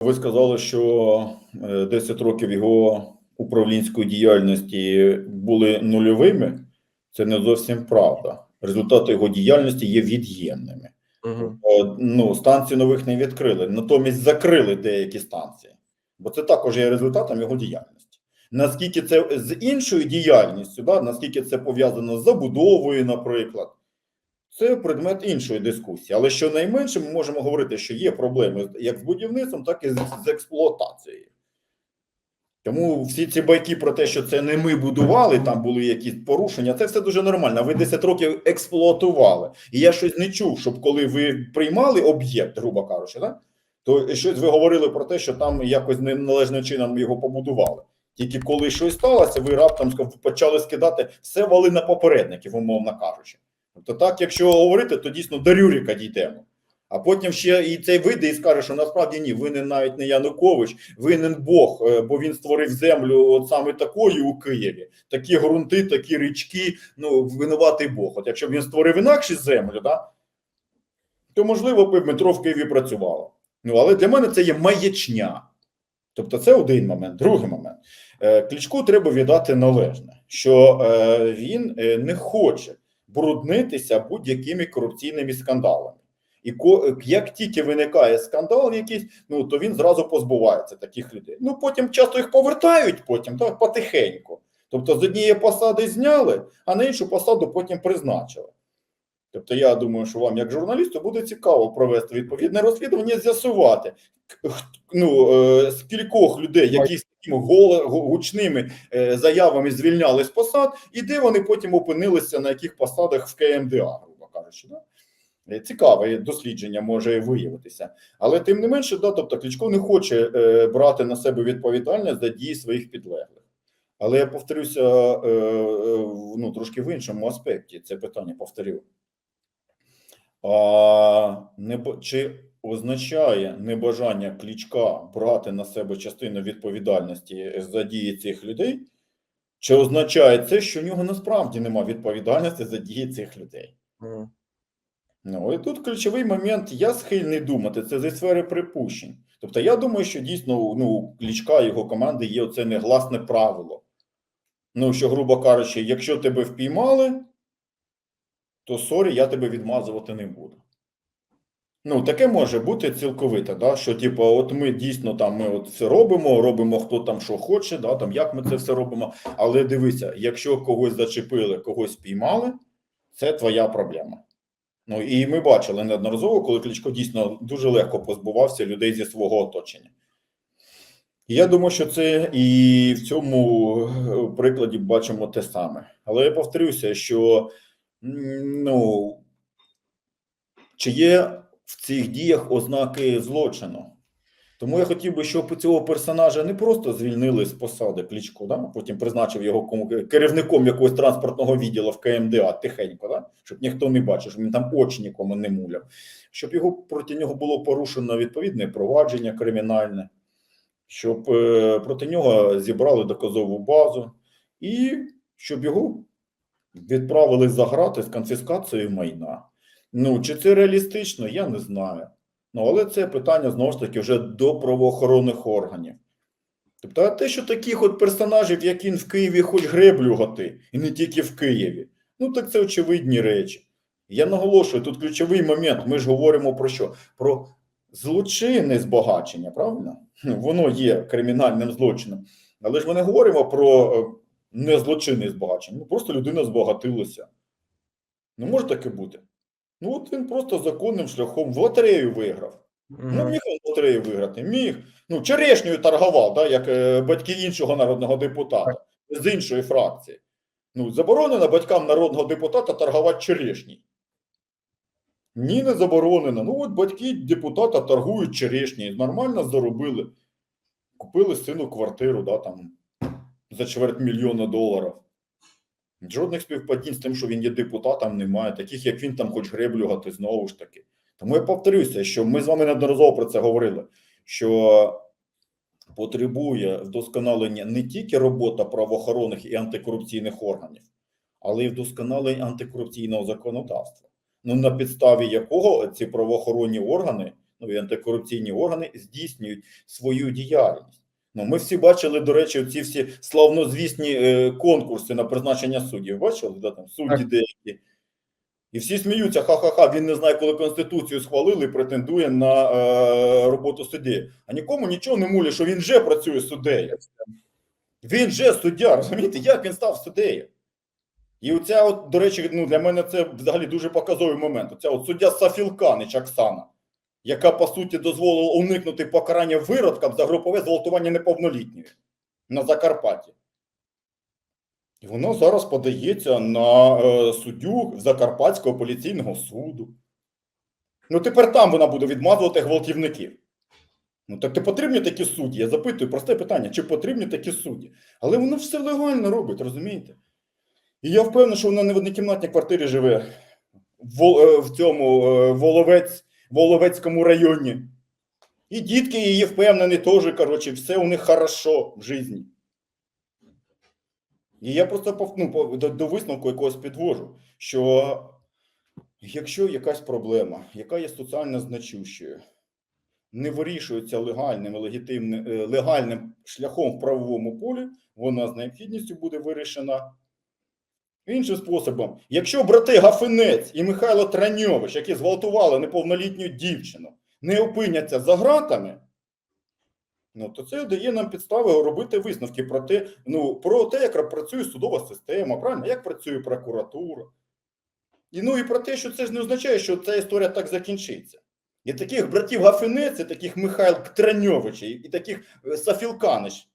Ви сказали, що е, 10 років його управлінської діяльності були нульовими. Це не зовсім правда. Результати його діяльності є від'ємними. Угу. Е, Ну, станцій нових не відкрили, натомість закрили деякі станції, бо це також є результатом його діяльності. Наскільки це з іншою діяльністю, да, наскільки це пов'язано з забудовою, наприклад, це предмет іншої дискусії. Але щонайменше ми можемо говорити, що є проблеми як з будівництвом, так і з, експлуатацією. Тому всі ці байки про те, що це не ми будували, там були якісь порушення, це все дуже нормально. Ви 10 років експлуатували. І я щось не чув, щоб коли ви приймали об'єкт, грубо кажучи, да, то щось ви говорили про те, що там якось неналежним чином його побудували. Тільки коли щось сталося, ви раптом почали скидати все вали на попередників, умовно кажучи. Тобто, так, якщо говорити, то дійсно до Рюріка дійдемо. А потім ще і цей вийде і скаже, що насправді ні, винен навіть не Янукович, винен Бог, е, бо він створив землю от саме такою у Києві. Такі ґрунти, такі річки. Ну, винуватий Бог. От якщо б він створив інакше землю, да, то можливо б метро в Києві працювало. Ну, але для мене це є маячня. Тобто, це один момент. Другий момент. Е, Кличку треба віддати належне, що е, він не хоче бруднитися будь-якими корупційними скандалами. І як тільки виникає скандал якийсь, ну то він зразу позбувається таких людей. Ну потім часто їх повертають потім, так потихеньку. Тобто з однієї посади зняли, а на іншу посаду потім призначили. Тобто, я думаю, що вам, як журналісту, буде цікаво провести відповідне розслідування, з'ясувати ну, е, з кількох людей, які гучними е, заявами звільняли з посад, і де вони потім опинилися на яких посадах в КМДА, грубо кажучи. Да? Е, Цікаве дослідження може виявитися, але тим не менше, да, тобто Кличко не хоче е, брати на себе відповідальність за дії своїх підлеглих. Але я повторюся е, е, ну, трошки в іншому аспекті це питання повторю. А, не, чи означає небажання Кличка брати на себе частину відповідальності за дії цих людей? Чи означає це, що в нього насправді немає відповідальності за дії цих людей? Угу. Ну і тут ключовий момент, я схильний думати, це зі сфери припущень. Тобто, я думаю, що дійсно ну, у Кличка і його команди є оце негласне правило. Ну, що, грубо кажучи, якщо тебе впіймали, то сорі, я тебе відмазувати не буду. Ну, таке може бути цілковито, да? що, типу, от ми дійсно там ми от все робимо, робимо хто там що хоче, да? там, як ми це все робимо. Але дивися, якщо когось зачепили, когось спіймали, це твоя проблема. Ну і ми бачили неодноразово, коли Кличко дійсно дуже легко позбувався людей зі свого оточення. Я думаю, що це і в цьому е, прикладі бачимо те саме. Але я повторюся, що ну, чи є в цих діях ознаки злочину? Тому я хотів би, щоб цього персонажа не просто звільнили з посади Кличко, да? потім призначив його керівником якогось транспортного відділу в КМДА тихенько, да? щоб ніхто не бачив, щоб він там очі нікому не муляв, щоб його проти нього було порушено відповідне провадження кримінальне, щоб е, проти нього зібрали доказову базу, і щоб його відправили за грати з конфіскацією майна. Ну, чи це реалістично, я не знаю. Ну, але це питання знову ж таки вже до правоохоронних органів. Тобто, а те, що таких от персонажів, як він в Києві, хоч греблю гати, і не тільки в Києві, ну так це очевидні речі. Я наголошую, тут ключовий момент. Ми ж говоримо про що? Про злочинне збагачення, правильно? Ну, Воно є кримінальним злочином. Але ж ми не говоримо про е, незлочинне збагачення. Ну, просто людина збагатилася. Не може таке бути. Ну, от він просто законним шляхом в лотерею виграв. Ну, міг в лотерею виграти, міг. Ну, черешнею торгував, да, як е, батьки іншого народного депутата з іншої фракції. Ну, заборонено батькам народного депутата торгувати черешні. Ні, не заборонено. Ну, от батьки депутата торгують черешні, нормально заробили. Купили сину квартиру, да, там, за чверть мільйона доларів. Жодних співпадінь з тим, що він є депутатом, немає. Таких, як він, там хоч греблю гати, знову ж таки. Тому я повторюся, що ми з вами неодноразово про це говорили, що потребує вдосконалення не тільки робота правоохоронних і антикорупційних органів, але й вдосконалення антикорупційного законодавства. Ну, на підставі якого ці правоохоронні органи ну і антикорупційні органи здійснюють свою діяльність. Ну, ми всі бачили, до речі, ці всі славнозвісні е, конкурси на призначення суддів. Бачили, да, там судді Так. деякі. І всі сміються, ха-ха-ха, він не знає, коли Конституцію схвалили і претендує на е, роботу судді. А нікому нічого не мулі, що він вже працює суддею. Він же суддя, розумієте, як він став суддею? І оця, от, до речі, ну, для мене це взагалі дуже показовий момент. Оця от суддя Сафілканич Оксана, яка, по суті, дозволила уникнути покарання виродкам за групове зґвалтування неповнолітньої на Закарпатті. І воно зараз подається на е, суддю Закарпатського поліційного суду. Ну, тепер там вона буде відмазувати гвалтівників. Ну, так ти потрібні такі судді? Я запитую просте питання: чи потрібні такі судді? Але воно все легально робить, розумієте? І я впевнений, що вона не в однокімнатній квартирі живе в, е, в цьому е, Воловець, Воловецькому районі. І дітки її впевнені теж, коротше, все у них хорошо в житті. І я просто ну, до, до висновку якогось підвожу, що якщо якась проблема, яка є соціально значущою, не вирішується легальним, легітимним, е, легальним шляхом в правовому полі, вона з необхідністю буде вирішена іншим способом. Якщо брати Гафинець і Михайло Траньович, які зґвалтували неповнолітню дівчину, не опиняться за ґратами, ну то це дає нам підстави робити висновки про те, ну, про те, як працює судова система, правильно, як працює прокуратура. І ну і про те, що це ж не означає, що ця історія так закінчиться. І таких братів Гафинець, і таких Михайло Траньовичів, і таких е, Сафілканич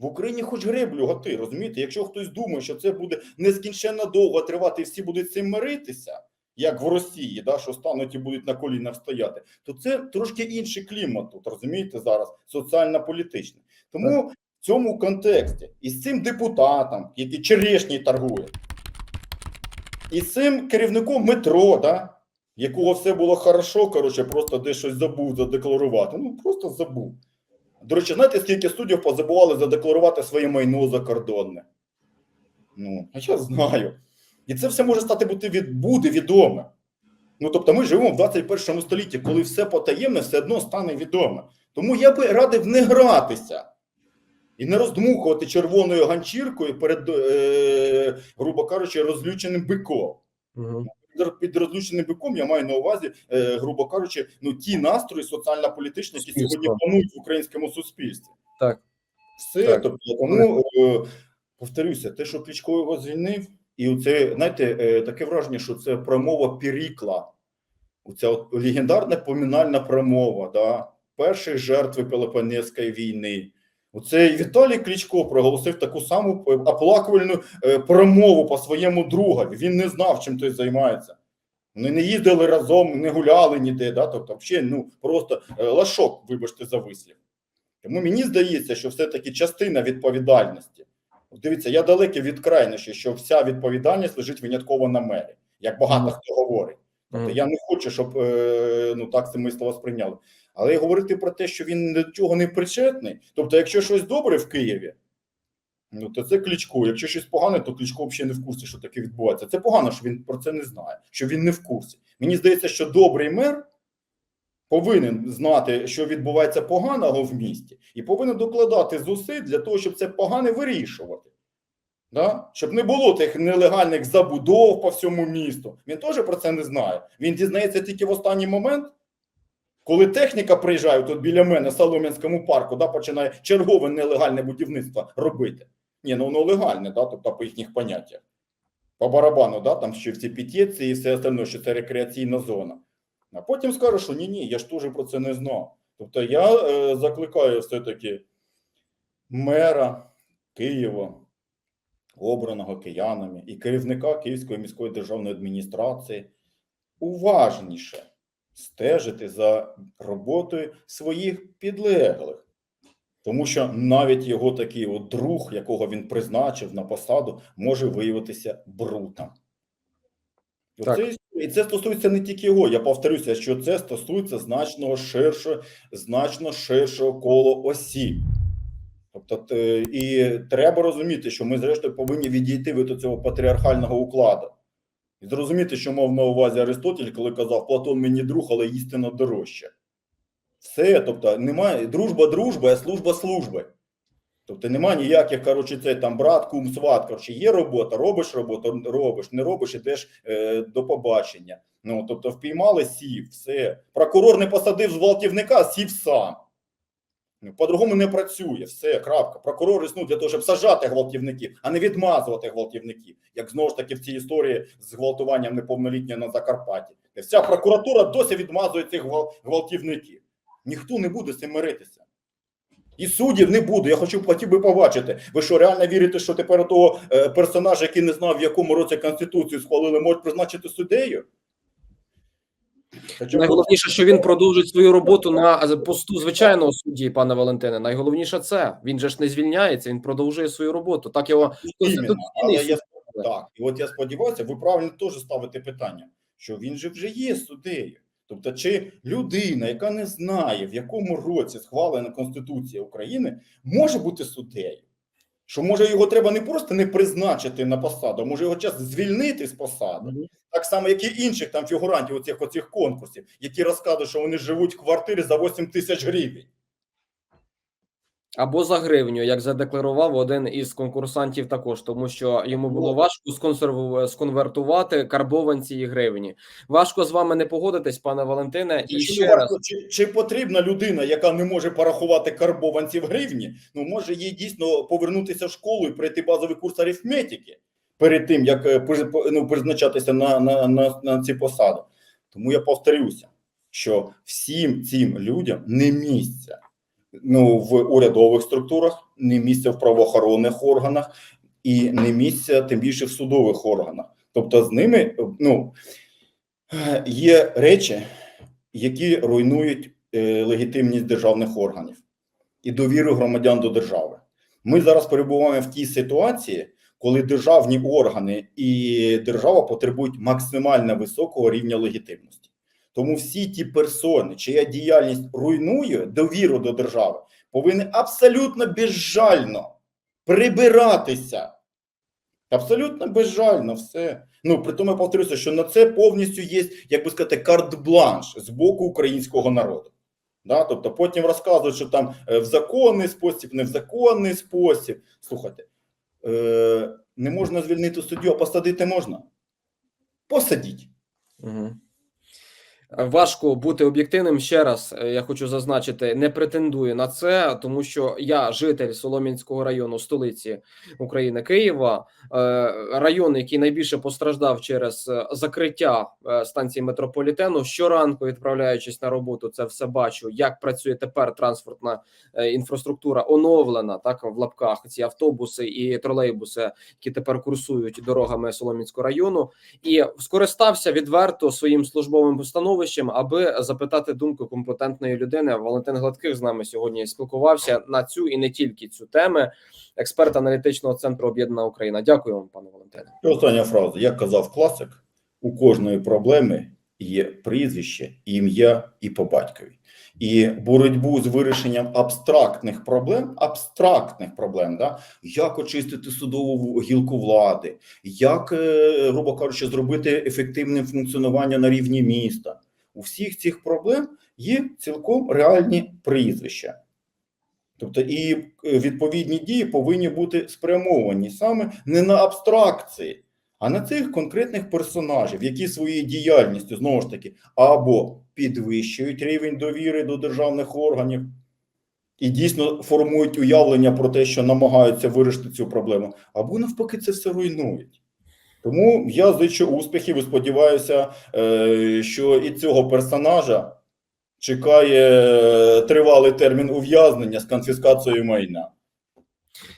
в Україні хоч греблю готи, розумієте? Якщо хтось думає, що це буде нескінченно довго тривати, і всі будуть цим миритися, як в Росії, да, що стануть і будуть на колінах стояти, то це трошки інший клімат тут, розумієте, зараз, соціально-політичний. Тому в цьому контексті і з цим депутатом, який черешній торгує, і з цим керівником метро, да, якого все було хорошо, коротше, просто десь щось забув задекларувати. Ну, просто забув. До речі, знаєте, скільки суддів позабували задекларувати своє майно закордонне? Ну, а я знаю. І це все може стати бути від, буде відоме. Ну, тобто, ми живемо в 21 столітті, коли все потаємне все одно стане відоме. Тому я би радив не гратися і не роздмухувати червоною ганчіркою перед, е, грубо кажучи, розлюченим биком Мгм. Під- розлюченим биком я маю на увазі, е, грубо кажучи, ну ті настрої соціально-політичні, які Суспільство. сьогодні панують в українському суспільстві. Так. Все, Так. тобто, тому е, повторюся, те, що Кличко його звільнив, і це, знаєте, е, таке враження, що це промова Пірікла. Оця от легендарна помінальна промова, да, першої жертви Пелопонезької війни. Оцей Віталій Кличко проголосив таку саму е, оплакувальну е, промову по своєму другові. Він не знав, чим той займається. Вони не їздили разом, не гуляли ніде. Да? Тобто, взагалі, ну просто е, лашок, вибачте за вислів. Тому мені здається, що все-таки частина відповідальності. Дивіться, я далекий від крайності, що вся відповідальність лежить винятково на мері, як багато хто говорить. Тобто я не хочу, щоб е, ну так це мої слова сприйняли. Але говорити про те, що він до чого не причетний. Тобто, якщо щось добре в Києві, ну то це Кличко. Якщо щось погане, то Кличко взагалі не в курсі, що таке відбувається. Це погано, що він про це не знає, що він не в курсі. Мені здається, що добрий мер повинен знати, що відбувається поганого в місті, і повинен докладати зусиль для того, щоб це погане вирішувати. Да? Щоб не було тих нелегальних забудов по всьому місту. Він теж про це не знає. Він дізнається тільки в останній момент, коли техніка приїжджає тут біля мене в Солом'янському парку, да, починає чергове нелегальне будівництво робити. Ні, ну воно легальне, да, тобто по їхніх поняттях. По барабану, да, там ще всі пітєці і все остальне, що це рекреаційна зона. А потім скаже, що ні, ні, я ж теж про це не знав. Тобто я е, закликаю все-таки мера Києва, обраного киянами, і керівника Київської міської державної адміністрації уважніше стежити за роботою своїх підлеглих. Тому що навіть його такий от друг, якого він призначив на посаду, може виявитися брутом. Так. Це, і це стосується не тільки його. Я повторюся, що це стосується значного ширшого, значно ширшого кола осіб. Тобто, і треба розуміти, що ми, зрештою, повинні відійти від цього патріархального укладу. І зрозуміти, що мав на увазі Аристотель, коли казав, Платон мені друг, але істина дорожча. Все, тобто немає дружба дружба, а служба служби. Тобто немає ніяких, коротше, це там брат, кум, сват. Коротше, є робота, робиш роботу, робиш, не робиш, ідеш е, до побачення. Ну, тобто, впіймали, сів, все. Прокурор не посадив зґвалтівника, сів сам. По-другому не працює, все, крапка. Прокурор існує для того, щоб сажати гвалтівників, а не відмазувати гвалтівників, як знову ж таки в цій історії з гвалтуванням неповнолітнього на Закарпатті. Вся прокуратура досі відмазує цих гвалтівників. Ніхто не буде з цим миритися. І суддів не буде. Я хочу хотів би побачити. Ви що реально вірите, що тепер того е, персонажа, який не знав, в якому році Конституцію схвалили, можуть призначити суддею? Найголовніше, що він продовжить свою роботу на посту звичайного судді, пане Валентине. Найголовніше це він же ж не звільняється, він продовжує свою роботу. Так його Іменно. Але я так, і от я сподіваюся, ви правильно теж ставите питання, що він же вже є суддею. Тобто, чи людина, яка не знає, в якому році схвалена Конституція України, може бути суддею? Що може його треба не просто не призначити на посаду, а може його час звільнити з посади. Так само, як і інших там фігурантів оцих, оцих конкурсів, які розказують, що вони живуть в квартирі за 8 тисяч гривень. або за гривню, як задекларував один із конкурсантів, також тому, що йому було важко сконсерву- сконвертувати карбованці і гривні. Важко з вами не погодитись, пане Валентине. І Чи, ще раз чи, чи потрібна людина, яка не може порахувати карбованці в гривні, ну може їй дійсно повернутися в школу і пройти базовий курс арифметики перед тим, як е, ну, призначатися на, на, на, на ці посади. Тому я повторюся, що всім цим людям не місця ну, в урядових структурах, не місця в правоохоронних органах і не місця тим більше в судових органах. Тобто з ними ну, є речі, які руйнують е, легітимність державних органів і довіру громадян до держави. Ми зараз перебуваємо в тій ситуації, коли державні органи і держава потребують максимально високого рівня легітимності. Тому всі ті персони, чия діяльність руйнує довіру до держави, повинні абсолютно безжально прибиратися. Абсолютно безжально все. Ну, при тому я повторюся, що на це повністю є, як би сказати, карт-бланш з боку українського народу. Да? Тобто потім розказують, що там е, в законний спосіб, не в законний спосіб. Слухайте, не можна звільнити суддю, а посадити можна. Посадіть. Угу. Важко бути об'єктивним. Ще раз е, я хочу зазначити, не претендую на це, тому що я житель Солом'янського району, столиці України Києва, е, район, який найбільше постраждав через е, закриття станції метрополітену. Щоранку, відправляючись на роботу, це все бачу. Як працює тепер транспортна інфраструктура оновлена, так в лапках ці автобуси і тролейбуси, які тепер курсують дорогами Солом'янського району і скористався відверто своїм службовим становищем, аби запитати думку компетентної людини. Валентин Гладких з нами сьогодні спілкувався на цю і не тільки цю теми. Експерт аналітичного центру Об'єднана Україна. Дякую вам, пане Валентине. І остання фраза. Як казав класик, у кожної проблеми є прізвище, ім'я і по батькові. І боротьбу з вирішенням абстрактних проблем, абстрактних проблем, да? як очистити судову гілку влади, як, е, грубо кажучи, зробити ефективним функціонування на рівні міста. У всіх цих проблем є цілком реальні прізвища. Тобто і е, відповідні дії повинні бути спрямовані саме не на абстракції, а на цих конкретних персонажів, які своєю діяльністю знову ж таки або підвищують рівень довіри до державних органів і дійсно формують уявлення про те, що намагаються вирішити цю проблему, або навпаки, це все руйнують. Тому я зичу успіхів і сподіваюся, е, що і цього персонажа чекає е, тривалий термін ув'язнення з конфіскацією майна.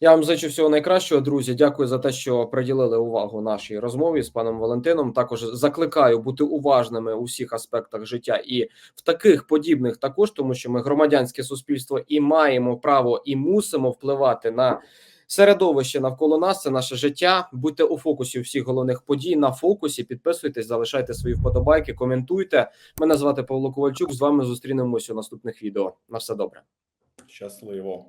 Я вам зичу всього найкращого, друзі. Дякую за те, що приділили увагу нашій розмові з паном Валентином. Також закликаю бути уважними у всіх аспектах життя і в таких подібних також, тому що ми громадянське суспільство і маємо право і мусимо впливати на. Середовище навколо нас це наше життя. Будьте у фокусі всіх головних подій на фокусі. Підписуйтесь, залишайте свої вподобайки, коментуйте. Мене звати Павло Ковальчук. З вами зустрінемось у наступних відео. На все добре. Щасливо.